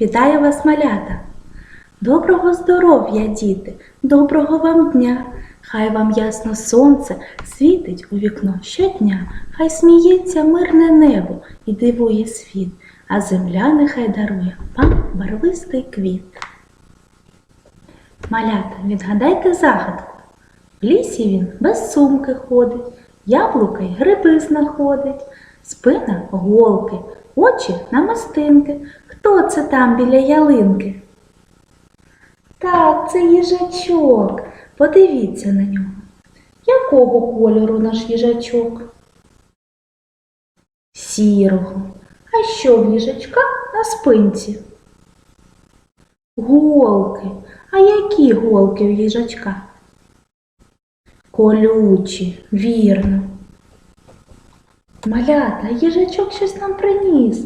Вітаю вас, малята! Доброго здоров'я, діти, доброго вам дня! Хай вам ясно сонце світить у вікно щодня, хай сміється мирне небо і дивує світ, а земля нехай дарує вам барвистий квіт. Малята, відгадайте загадку. В лісі він без сумки ходить, яблука й гриби знаходить, спина голки, очі намистинки. Хто це там біля ялинки? Так, це їжачок. Подивіться на нього. Якого кольору наш їжачок? Сірого. А що в їжачка на спинці? Голки. А які голки в їжачка? Колючі, вірно. Малята, їжачок щось нам приніс.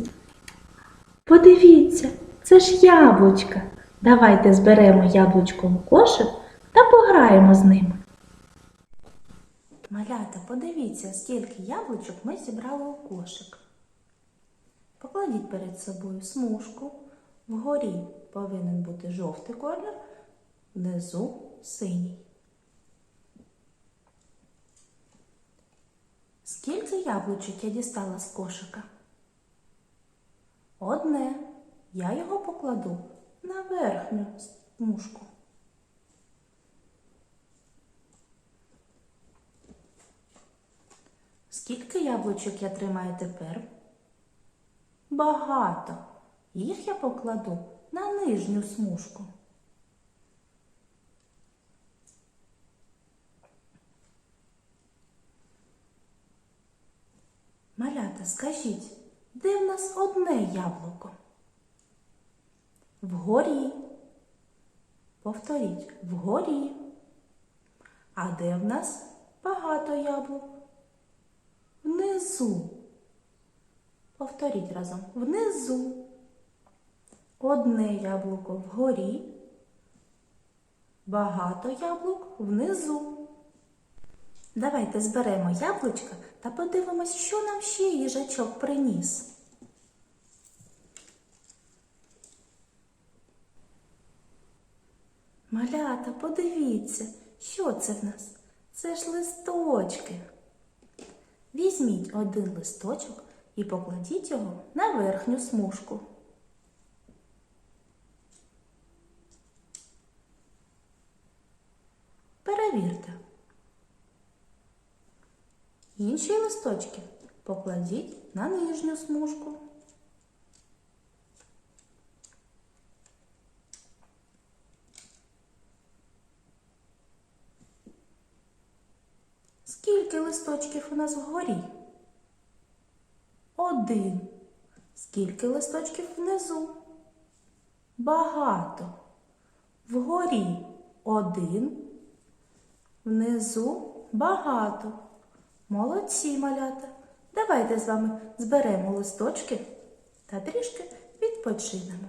Подивіться, це ж яблучка. Давайте зберемо яблучко в кошик та пограємо з ними. Малята, подивіться, скільки яблучок ми зібрали у кошик. Покладіть перед собою смужку. Вгорі повинен бути жовтий колір, внизу синій. Скільки яблучок я дістала з кошика? Одне. Я його покладу на верхню смужку. Скільки яблучок я тримаю тепер? Багато. Їх я покладу на нижню смужку. Малята, скажіть, де в нас одне яблуко? Вгорі. Повторіть, вгорі. А де в нас багато яблук? Внизу. Повторіть разом. Внизу. Одне яблуко вгорі. Багато яблук внизу. Давайте зберемо яблучка та подивимось, що нам ще їжачок приніс. Малята, подивіться, що це в нас? Це ж листочки. Візьміть один листочок і покладіть його на верхню смужку. Інші листочки покладіть на нижню смужку. Скільки листочків у нас вгорі? Один. Скільки листочків внизу? Багато. Вгорі один. Внизу багато. Молодці малята. Давайте з вами зберемо листочки та трішки відпочинемо.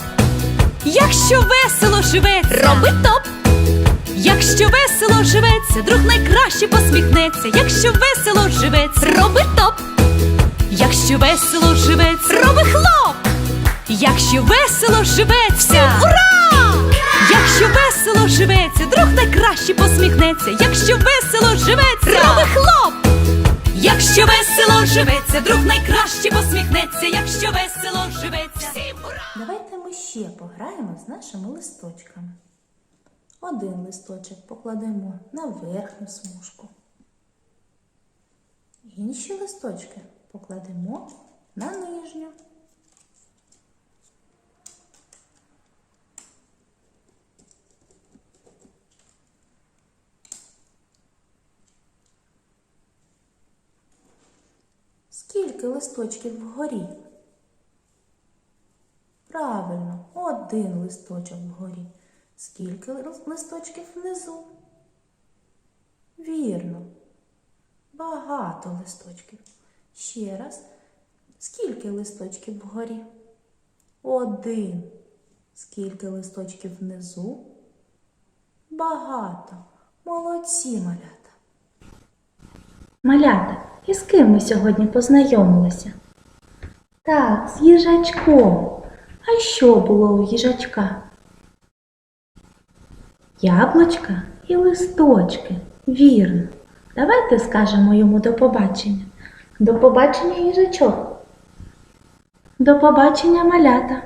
Якщо весело живеться, роби топ. Якщо весело живеться, друг найкраще посміхнеться. Якщо весело живеться, роби топ. Якщо весело живеться, роби хлоп. Якщо весело живеться, ура! Якщо весело живеться, друг найкраще посміхнеться. Якщо весело живеться, роби хлоп. Якщо весело живеться, друг найкраще посміхнеться. Якщо весело живеться, всім ура! Давайте ми ще пограємо з нашими листочками. Один листочок покладемо на верхню смужку. Інші листочки покладемо на нижню. Скільки листочків вгорі? Правильно, один листочок вгорі. Скільки листочків внизу? Вірно. Багато листочків. Ще раз. Скільки листочків вгорі? Один. Скільки листочків внизу? Багато. Молодці, малята. Малята, і з ким ми сьогодні познайомилися? Так, з їжачком. А що було у їжачка? Яблучка і листочки. Вірно. Давайте скажемо йому до побачення. До побачення, їжачок. До побачення, малята.